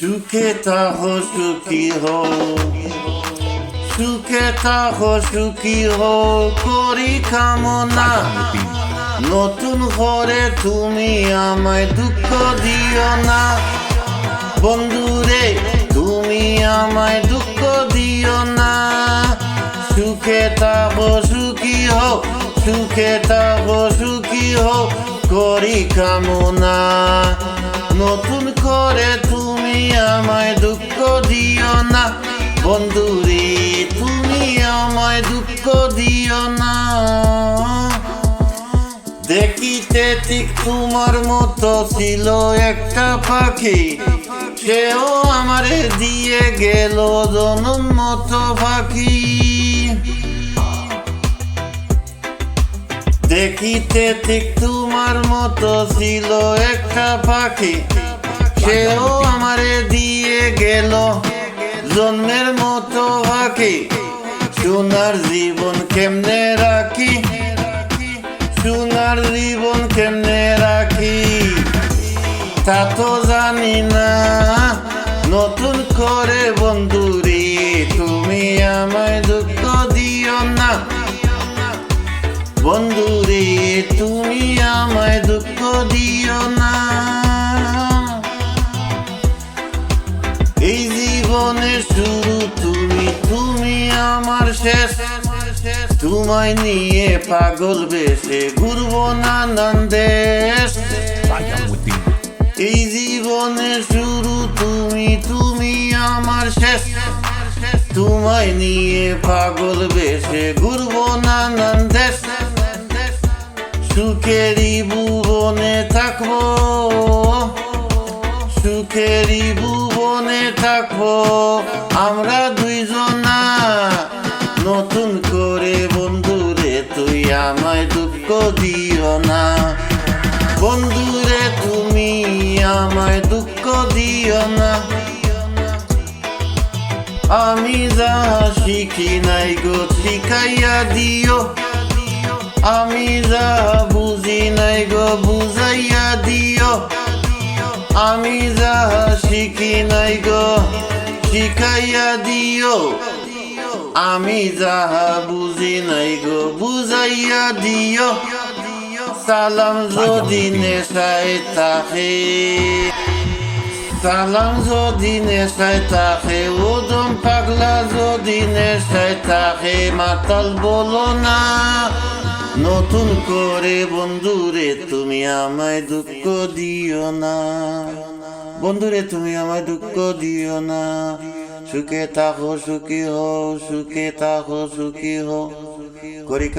সুখে থাকো, সুখী হো সুখে থাকো, সুখী হো করি কামনা। নতুন ঘরে তুমি আমায় দুঃখ দিও না। বন্ধুরে, তুমি আমায় দুঃখ দিও না। সুখে থাকো, সুখী হো সুখে থাকো, সুখী হো করি কামনা। নতুন করে তুমি আমায় দুঃখ দিও না। বন্ধুরে তুমি আমায় দুঃখ দিও না। দেখিতে ঠিক তোমার মতো ছিল একটা পাখি। সেও আমারে দিয়ে গেল জনম মতো পাখি। দেখিতে ঠিক তোমার মতো ছিল একটা পাখি। সেও আমারে দিয়ে গেল জন্মের মতো পাখি সোনার জীবন কেমনে রাখি? সোনার জীবন কেমনে রাখি? তা তো জানি না। বন্ধুরে, তুমি আমায় দুঃখ দিও না। এই জীবনের শুরু তুমি তুমি আমার শেষ। তোমায় নিয়ে পাগল বেশে ঘুরবো নানান দেশ। এই জীবনের শুরু তুমি তুমি আমার শেষ। তোমায় নিয়ে পাগল বেশে ঘুরবো নানান সুখেরই ভুবনে থাকব। সুখেরই ভুবনে থাকব। আমরা দুইজনা নতুন করে বন্ধুরে, তুই আমায় দুঃখ দিও না। বন্ধুরে, তুমি আমায় দুঃখ দিও না। আমি যা শিখি নাই গো, শিখাইয়া দিও। আমি যা বুঝি নাই গো, বুঝাইয়া দিও। আমি যা শিখি নাই গো, শিখাইয়া দিও। আমি যাহা বুঝি নাই গো, বুঝাইয়া দিও। সালাম যদি নেশায় থাকে সালাম যদি নেশায় থাকে ওদম পাগলা যদি নেশায় থাকে মাতাল বলো না। নতুন করে বন্ধুরে তুমি আমায় দুঃখ দিও না। বন্ধুরে তুমি আমায় দুঃখ দিও না। সুখে থাকো, সুখী হও, সুখে থাকো, সুখী হও। করি